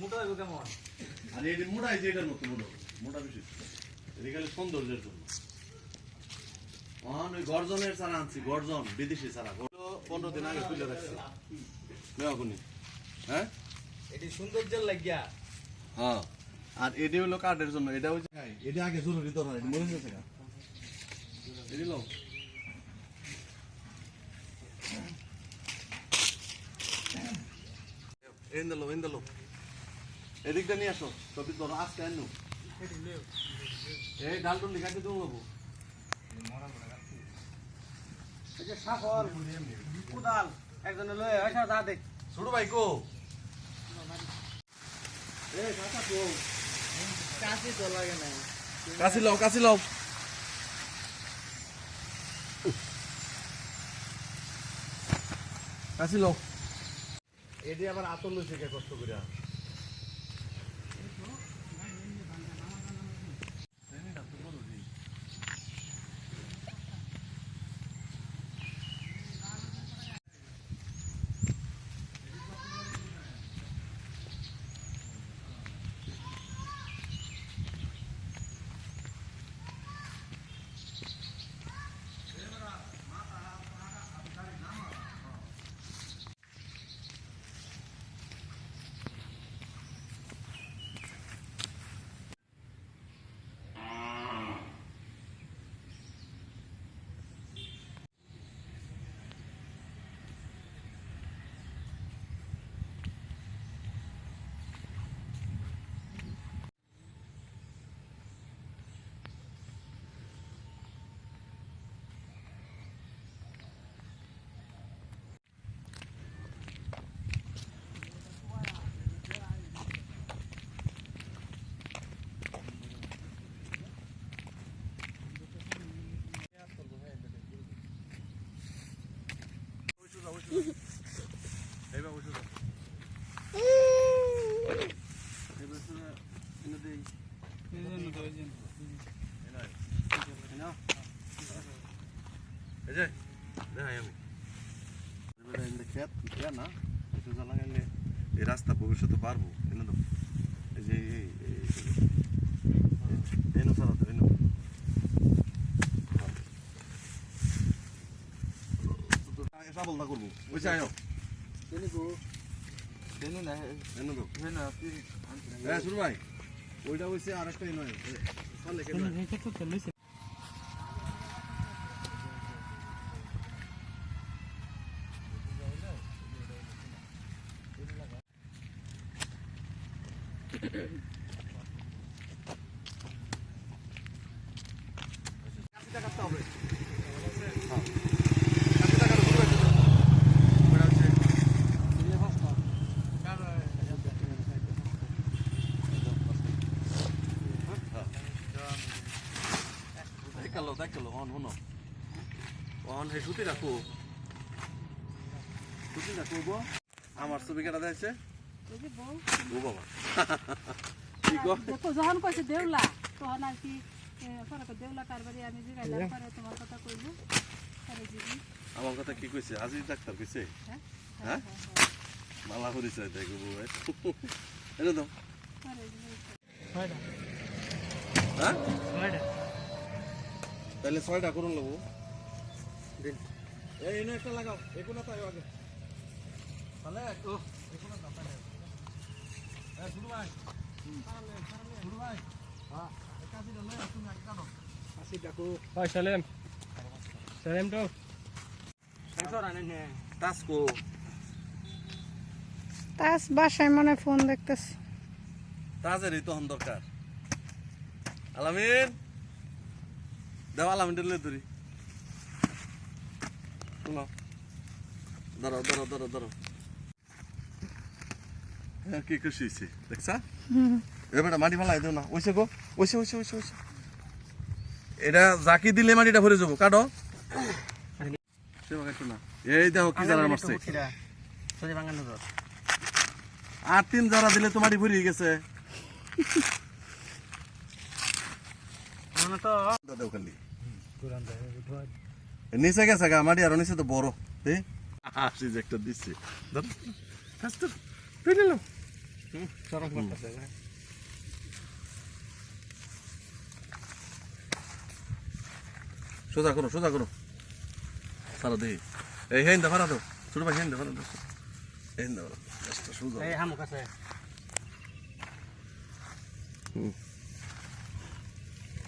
মোটা হইব কেমন? আর এই মোটা এই যে এটার মতো মোটা মোটা বেশি। এটা খালি সৌন্দর্যের জন্য। অন ওই গর্জনের চারা আনছি গর্জন বিদেশি চারা। পনেরো দিন আগে তুলে রাখছি। নেওয়া হ্যাঁ? এটি সৌন্দর্যের লাগিয়া। হ্যাঁ। আর এটি হলো কাঠের জন্য এটা হচ্ছে এটা আগে জরুরি দরকার এটা মরে গেছে গা। এটি লো এন্দালো এন্দালো এদিকটা নিয়ে আসো তবে তোর আজকে আনু এই ডালটুন লিখাতে তুমি নেব এই যে সাফল কোদাল একজনে লয়ে আইসা যা দেখ। ছোট ভাই কো। কাশি লও কাশি লও। কাশি লও। এটি আবার আতল লইছে কে কষ্ট করে এইবার বসে এইবার এনে দেই এই ইয়া রাস্তা ভবিষ্যতে পারব এনে দাও এই যে এই এই এনো সারা তো এনো সাবল না করব। ওই চাই গো? দেনি না এনে দাও হেন আপনি হ্যাঁ শুরু ভাই ওইটা হচ্ছে আরেকটাই নয়। চলে কেটে দেখাল দেখাল অন হন অন হে সুতি রাখো সুতি রাখো গো আমার ছবি কেটা দেখছে ও বাবা কি গো যখন কইছে দেউলা তখন আর কি এ, পরে কই দেউলা কারবারি আমি জিগাইলাম পরে তোমার কথা কইব আমার কথা কি কইছে আজিজ ডাক্তার কইছে হ্যাঁ মালা করিছে দেখো বউ এটা দাও হ্যাঁ তাহলে ছয়টা করুন লাগবো এই এনে একটা লাগাও। তাই আগে তাহলে এখনও দাতা নেই এ শুরু ভাই। শুরু ভাই। হ্যাঁ তুমি আগে কাটো। ডাকো. সেন্সর তাস বাসায় মনে ফোন দেখতেছি। তাজেরই তখন দরকার। আলামিন। দেও আলামিন লে ধরি। শোনো ধরো ধরো ধরো হ্যাঁ কি খুশি হয়েছে দেখছা? এবার মাটি ফালাই দেও না। ওইসে গো ওইসে ওইসে ওইসে ওইসে। এটা জাকি দিলে মাটিটা ভরে যাব কাটো। এই দেখো কি জানার মারছে। আর তিন যারা দিলে তো মাটি ভরে গেছে। নিচে গেছে গা মাটি আর নিচে তো বড় আসি যে একটা দিচ্ছে সোজা করো সোজা করো। সারা দে। এই হেন দা ফারা দাও। ছোট ভাই হেন দা ফারা দাও হেন দা ফারা দাও সোজা। এই হামু। কাছে